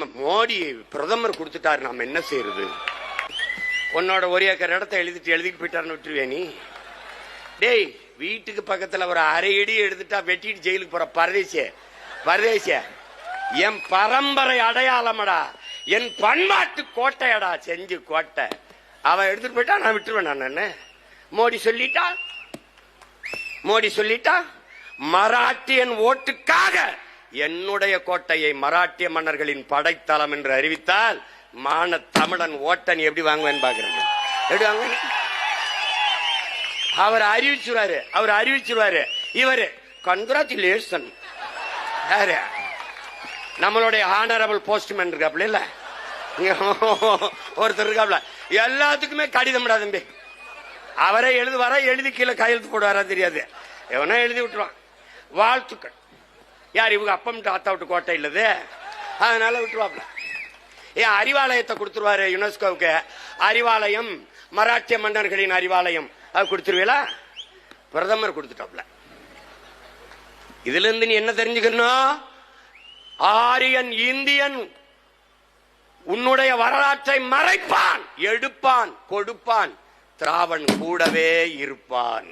நம்ம மோடி பிரதமர் கொடுத்துட்டாரு நாம என்ன செய்யறது உன்னோட ஒரு ஏக்கர் இடத்த எழுதிட்டு எழுதிட்டு போயிட்டாருன்னு விட்டுருவே நீ? டேய் வீட்டுக்கு பக்கத்துல ஒரு அரை அடி எடுத்துட்டா வெட்டிட்டு ஜெயிலுக்கு போற பரதேசிய பரதேசிய என் பரம்பரை அடையாளமடா என் பண்பாட்டு கோட்டையடா செஞ்சு கோட்டை. அவ எடுத்துட்டு போயிட்டா நான் விட்டுருவேன் நான் என்ன? மோடி சொல்லிட்டா? மோடி சொல்லிட்டா? மராட்டியன் ஓட்டுக்காக என்னுடைய கோட்டையை மராட்டிய மன்னர்களின் படைத்தளம் என்று அறிவித்தால் மான தமிழன் ஓட்டன் எப்படி வாங்குவேன் பாக்குறேன் எப்படி வாங்குவேன்? அவர் அறிவிச்சிருவாரு அவர் அறிவிச்சிருவாரு. இவரு கங்க்ராச்சுலேஷன் யாரு? நம்மளுடைய ஹானரபிள் போஸ்ட்மேன் இருக்காப்ல இல்ல? ஒருத்தர் இருக்காப்ல எல்லாத்துக்குமே கடிதம்டா தம்பி. அவரே எழுதுவாரா எழுதி கீழே கையெழுத்து போடுவாரா தெரியாது. எவனா எழுதி விட்டுருவான். வாழ்த்துக்கள். யார் இவங்க அப்பம் தாத்தா விட்டு கோட்டை இல்லது? அதனால விட்டுருவாப்ல. ஏன் அறிவாலயத்தை கொடுத்துருவாரு யுனெஸ்கோவுக்கு. அறிவாலயம் மராட்டிய மன்னர்களின் அறிவாலயம். அது கொடுத்துருவீங்களா பிரதமர் கொடுத்துட்டாப்ல. இதுல இருந்து நீ என்ன தெரிஞ்சுக்கணும் ஆரியன் இந்தியன் உன்னுடைய வரலாற்றை மறைப்பான் எடுப்பான் கொடுப்பான் திராவன் கூடவே இருப்பான்.